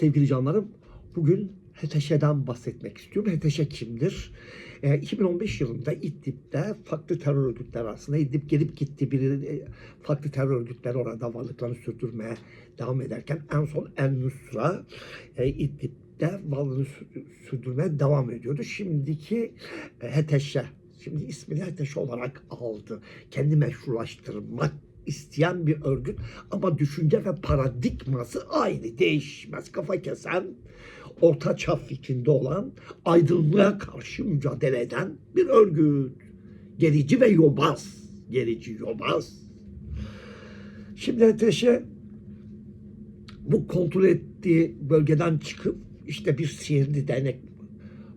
Sevgili canlarım, bugün HTŞ'den bahsetmek istiyorum. HTŞ kimdir? E, 2015 yılında İdlib'de farklı terör örgütleri arasında İdlib gelip gitti. Bir, e, farklı terör örgütleri orada varlıklarını sürdürmeye devam ederken en son El Nusra e, İdlib'de varlığını sü- sürdürmeye devam ediyordu. Şimdiki e, HTŞ, şimdi ismini HTŞ olarak aldı. Kendi meşrulaştırmak isteyen bir örgüt ama düşünce ve paradigması aynı değişmez. Kafa kesen, orta çağ fikrinde olan, aydınlığa karşı mücadele eden bir örgüt. Gerici ve yobaz. Gerici, yobaz. Şimdi ateşe bu kontrol ettiği bölgeden çıkıp işte bir sihirli değnek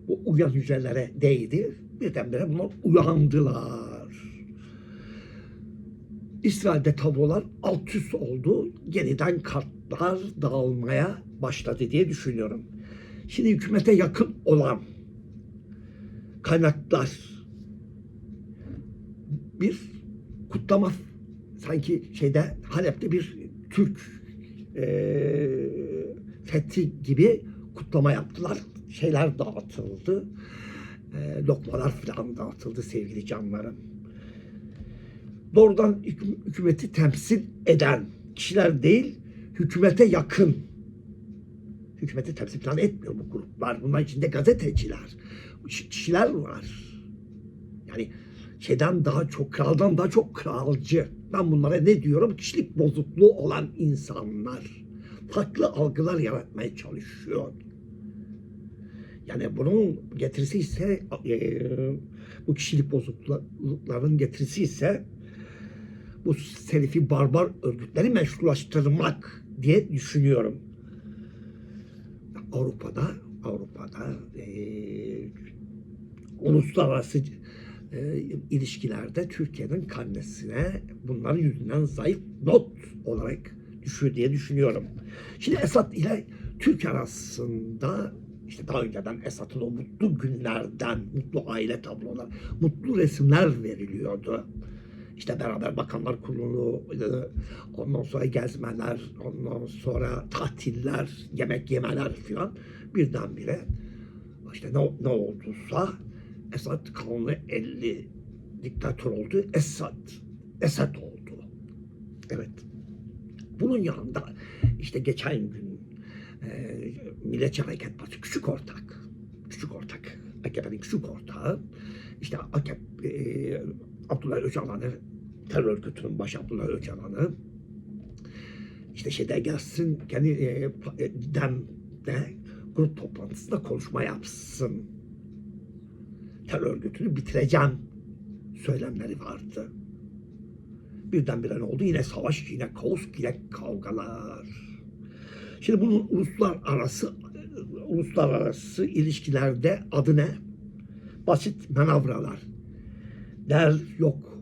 bu uyan hücrelere değdi. Birdenbire bunlar uyandılar. İsrail'de tablolar alt üst oldu. Yeniden kartlar dağılmaya başladı diye düşünüyorum. Şimdi hükümete yakın olan kaynaklar bir kutlama sanki şeyde Halep'te bir Türk eee fethi gibi kutlama yaptılar. Şeyler dağıtıldı. Eee, lokmalar falan dağıtıldı sevgili canlarım doğrudan hüküm- hükümeti temsil eden kişiler değil, hükümete yakın. Hükümeti temsil falan etmiyor bu gruplar. Bunlar içinde gazeteciler, kişiler var. Yani şeyden daha çok, kraldan daha çok kralcı. Ben bunlara ne diyorum? Kişilik bozukluğu olan insanlar. Farklı algılar yaratmaya çalışıyor. Yani bunun getirisi ise eee, bu kişilik bozuklukların getirisi ise bu selifi barbar örgütleri meşrulaştırmak diye düşünüyorum. Avrupa'da Avrupa'da eee uluslararası eee, ilişkilerde Türkiye'nin karnesine bunların yüzünden zayıf not olarak düşüyor diye düşünüyorum. Şimdi Esad ile Türkiye arasında işte daha önceden Esad'ın o mutlu günlerden, mutlu aile tablolar, mutlu resimler veriliyordu. İşte beraber bakanlar kurulu, e, ondan sonra gezmeler, ondan sonra tatiller, yemek yemeler filan birdenbire işte ne, ne olduysa Esad kanunu 50 diktatör oldu. Esad, Esad oldu. Evet. Bunun yanında işte geçen gün e, Milliyetçi Hareket Partisi küçük ortak, küçük ortak, AKP'nin küçük ortağı, işte AKP, e, Abdullah Öcalan'ı, terör örgütünün başı Abdullah Öcalan'ı, işte şeyde gelsin, kendi e, e, DEM'de grup toplantısında konuşma yapsın. Terör örgütünü bitireceğim söylemleri vardı. Birdenbire ne oldu? Yine savaş, yine kaos, yine kavgalar. Şimdi bunun uluslararası uluslararası ilişkilerde adı ne? Basit manavralar. Değer yok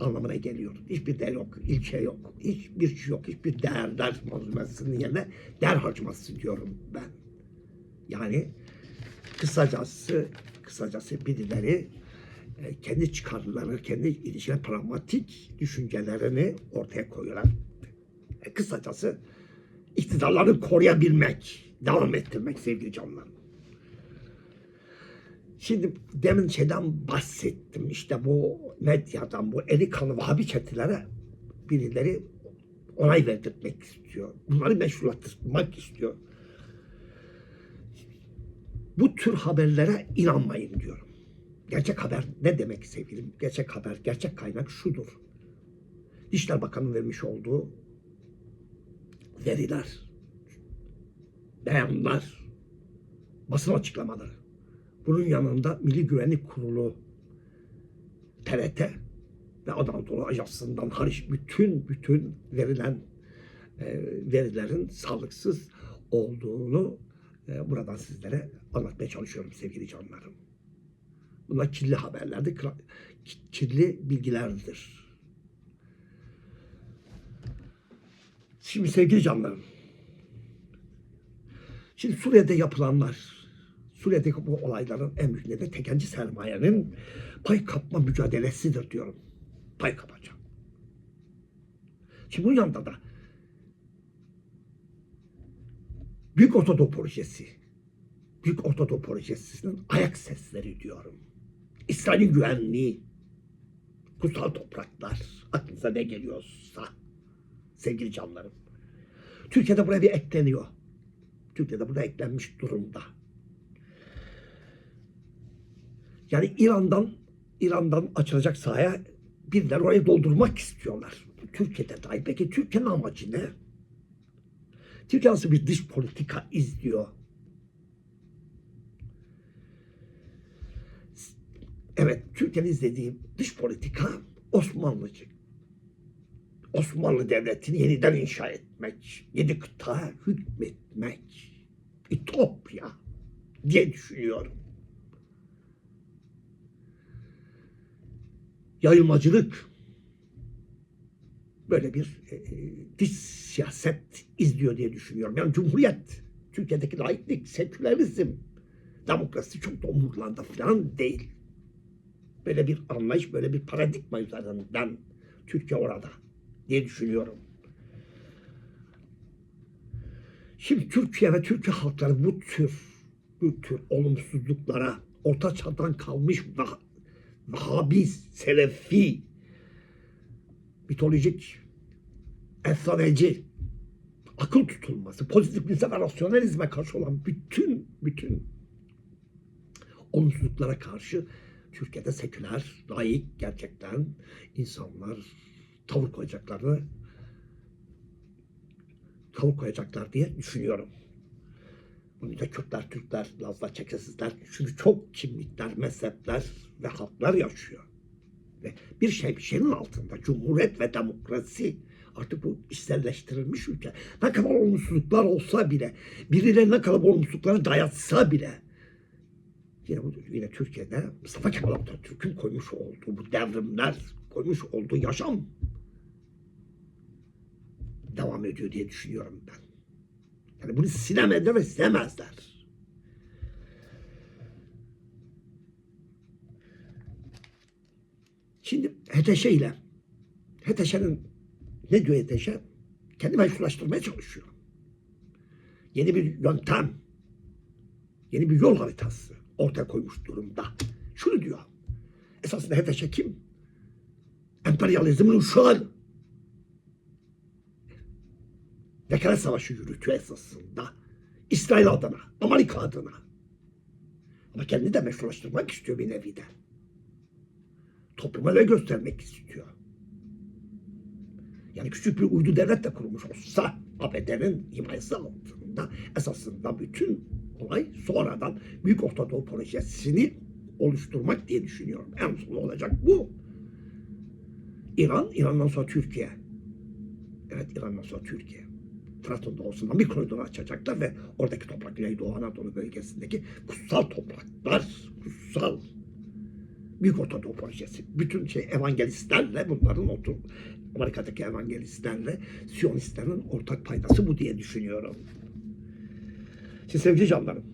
anlamına geliyor. Hiçbir değer yok, ilçe yok, hiçbir şey yok, hiçbir değerler malzemesinin yerine değer harcaması diyorum ben. Yani kısacası kısacası birileri e, kendi çıkarları, kendi ilişkiler, pragmatik düşüncelerini ortaya koyuyorlar. E, kısacası iktidarlarını koruyabilmek, devam ettirmek sevgili canlarım. Şimdi demin şeyden bahsettim. İşte bu medyadan, bu eli kanı Vahabi çetelere birileri onay verdirtmek istiyor. Bunları meşrulatmak istiyor. Bu tür haberlere inanmayın diyorum. Gerçek haber ne demek sevgilim? Gerçek haber, gerçek kaynak şudur. Dışişler Bakanı'nın vermiş olduğu veriler, beyanlar, basın açıklamaları. Bunun yanında Milli Güvenlik Kurulu, TRT ve Anadolu Ajansı'ndan hariç bütün bütün verilen e, verilerin sağlıksız olduğunu e, buradan sizlere anlatmaya çalışıyorum sevgili canlarım. Bunlar kirli haberlerdir, kirli bilgilerdir. Şimdi sevgili canlarım, şimdi Suriye'de yapılanlar, Suriye'deki bu olayların en büyük nedeni tekenci sermayenin pay kapma mücadelesidir diyorum. Pay kapacak. Şimdi bunun yanında da Büyük Ortadoğu Projesi. Büyük Ortadoğu Projesi'nin ayak sesleri diyorum. İsrail'in güvenliği, kutsal topraklar, aklınıza ne geliyorsa sevgili canlarım. Türkiye'de buraya bir ekleniyor. Türkiye'de burada eklenmiş durumda. Yani İran'dan İran'dan açılacak sahaya birileri orayı doldurmak istiyorlar. Türkiye'de dahi. Peki Türkiye'nin amacı ne? Türkiye nasıl bir dış politika izliyor? Evet, Türkiye'nin izlediği dış politika Osmanlıcı. Osmanlı Devleti'ni yeniden inşa etmek, yedi kıta hükmetmek, ütopya diye düşünüyorum. Yayılmacılık, böyle bir e, e, dış siyaset izliyor diye düşünüyorum. Yani Cumhuriyet, Türkiye'deki laiklik, sekülerizm, demokrasi çok da umurlarında falan değil. Böyle bir anlayış, böyle bir paradigma üzerinden Türkiye orada diye düşünüyorum. Şimdi Türkiye ve Türkiye halkları bu tür bu tür olumsuzluklara orta çağdan kalmış Vah- Vahabi, Selefi, mitolojik, efsaneci, akıl tutulması, pozitivizme ve rasyonalizme karşı olan bütün bütün olumsuzluklara karşı Türkiye'de seküler, laik gerçekten insanlar tavır koyacaklarını tavır koyacaklar diye düşünüyorum. Bunu da Kürtler, Türkler, Lazlar, Çekesizler, çünkü çok kimlikler, mezhepler ve halklar yaşıyor. Ve bir şey bir şeyin altında cumhuriyet ve demokrasi artık bu içselleştirilmiş ülke. Ne kadar olumsuzluklar olsa bile, birileri ne kadar olumsuzlukları dayatsa bile yine, yine Türkiye'de Mustafa Kemal Atatürk'ün koymuş olduğu bu devrimler, koymuş olduğu yaşam devam ediyor diye düşünüyorum ben. Yani bunu silemediler ve. Şimdi HTŞ ile HTŞ'nin ne diyor HTŞ? Kendi meşrulaştırmaya çalışıyor. Yeni bir yöntem, yeni bir yol haritası ortaya koymuş durumda. Şunu diyor. Esasında HTŞ kim? Emperyalizmin uşağı. Vekalet savaşı yürütüyor esasında. İsrail adına, Amerika adına. Ama kendini de meşrulaştırmak istiyor bir nevi de. Topluma öyle göstermek istiyor. Yani küçük bir uydu devlet de kurmuş olsa ABD'nin himayesi altında esasında bütün olay sonradan Büyük Ortadoğu Projesi'ni oluşturmak diye düşünüyorum. En son olacak bu. İran, İran'dan sonra Türkiye. Evet İran'dan sonra Türkiye. Fırat'ın doğusundan bir koridor açacaklar ve oradaki toprak Güneydoğu Anadolu bölgesindeki kutsal topraklar, kutsal Büyük Ortadoğu Projesi. Bütün şey evangelistlerle bunların otur Amerika'daki evangelistlerle Siyonistlerin ortak paydası bu diye düşünüyorum. Şimdi sevgili canlarım.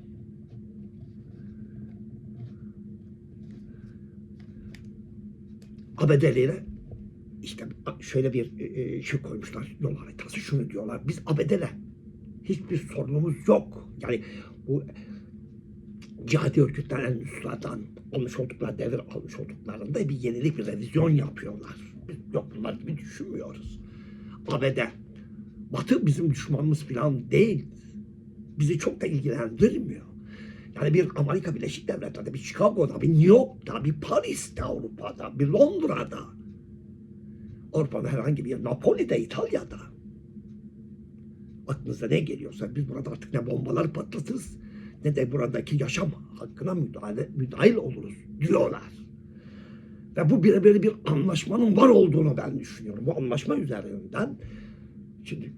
ABD'liyle işte şöyle bir e, şey koymuşlar yol haritası şunu diyorlar biz ABD'le hiçbir sorunumuz yok. Yani bu cihadi örgütler en üstlerden almış oldukları devir almış olduklarında bir yenilik bir revizyon yapıyorlar. Biz yok bunlar gibi düşünmüyoruz. ABD Batı bizim düşmanımız falan değil. Bizi çok da ilgilendirmiyor. Yani bir Amerika Birleşik Devletleri'de, bir Chicago'da, bir New York'ta, bir Paris'te Avrupa'da, bir Londra'da, Avrupa'nın herhangi bir yer, Napoli'de, İtalya'da. Aklınıza ne geliyorsa biz burada artık ne bombalar patlatırız ne de buradaki yaşam hakkına müdahale, müdahil oluruz diyorlar. Ve bu bir, böyle bir anlaşmanın var olduğunu ben düşünüyorum. Bu anlaşma üzerinden şimdi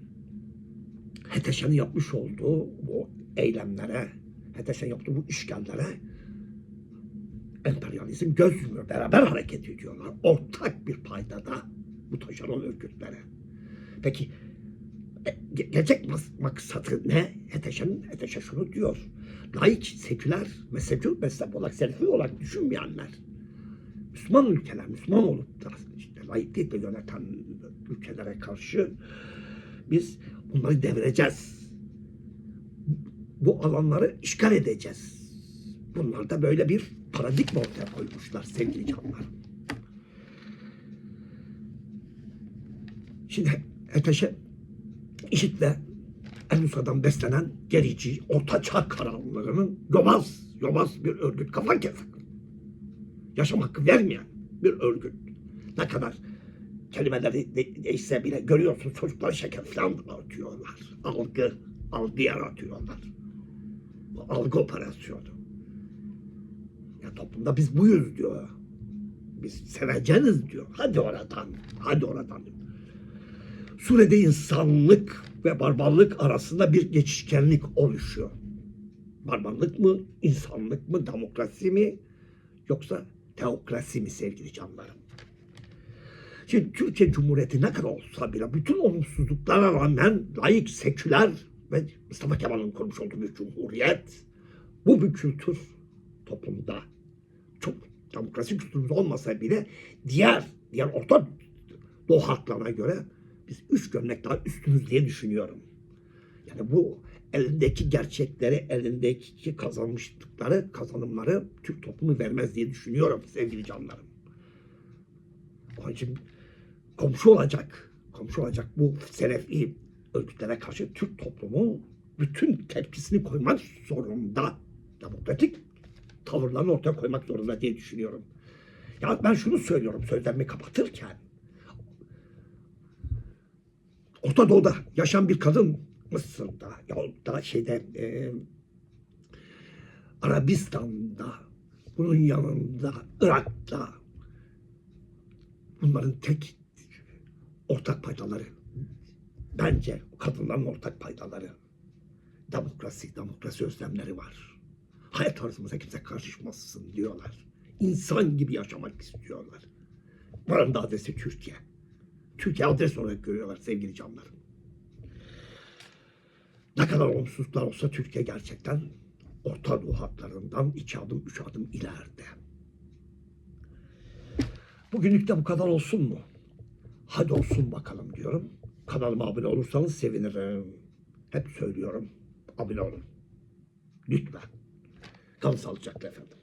HTŞ'nin yapmış olduğu bu eylemlere, HTŞ'nin yaptığı bu işgallere emperyalizm göz yumuyor. Beraber hareket ediyorlar. Ortak bir paydada bu taşeron örgütlere. Peki e, ge- mas- maksatı ne? HTŞ'nin HTŞ şunu diyor. Laik, seküler, mezhepçi mezhep olarak, selefi olarak düşünmeyenler. Müslüman ülkeler, Müslüman olup da işte laiklikle yöneten ülkelere karşı biz bunları devireceğiz. bu alanları işgal edeceğiz. Bunlar da böyle bir paradigma ortaya koymuşlar sevgili canlar. Şimdi Eteş'e IŞİD'le Enusa'dan beslenen gerici, ortaçağ karanlığının yobaz, yobaz bir örgüt, kafa kesik. Yaşam hakkı vermeyen bir örgüt. Ne kadar kelimeleri de- değişse bile görüyorsun çocuklar şeker falan atıyorlar. Algı, algı yaratıyorlar. Bu algı operasyonu. Ya toplumda biz buyuz diyor. Biz seveceniz diyor. Hadi oradan, hadi oradan. Suriye'de insanlık ve barbarlık arasında bir geçişkenlik oluşuyor. Barbarlık mı, insanlık mı, demokrasi mi yoksa teokrasi mi sevgili canlarım? Şimdi Türkiye Cumhuriyeti ne kadar olsa bile bütün olumsuzluklara rağmen layık, seküler ve Mustafa Kemal'in kurmuş olduğu bir cumhuriyet bu bir kültür toplumda çok demokrasi kültürümüz olmasa bile diğer diğer Orta Doğu halklarına göre biz üç gömlek daha üstünüz diye düşünüyorum. Yani bu elindeki gerçekleri, elindeki kazanmışlıkları, kazanımları Türk toplumu vermez diye düşünüyorum sevgili canlarım. Onun için komşu olacak, komşu olacak bu selefi örgütlere karşı Türk toplumu bütün tepkisini koymak zorunda. Demokratik tavırlarını ortaya koymak zorunda diye düşünüyorum. Ya ben şunu söylüyorum sözlerimi kapatırken. Orta Doğu'da yaşayan bir kadın Mısır'da ya da şeyde e, Arabistan'da bunun yanında Irak'ta bunların tek ortak paydaları bence kadınların ortak paydaları demokrasi, demokrasi özlemleri var. Hayat tarzımıza kimse karışmasın diyorlar. İnsan gibi yaşamak istiyorlar. Da adresi Türkiye. Türkiye adres olarak görüyorlar sevgili canlarım. Ne kadar olumsuzluklar olsa Türkiye gerçekten Orta Doğu hatlarından iki adım, üç adım ileride. Bugünlük de bu kadar olsun mu? Hadi olsun bakalım diyorum. Kanalıma abone olursanız sevinirim. Hep söylüyorum. Abone olun. Lütfen. Kalın sağlıcakla efendim.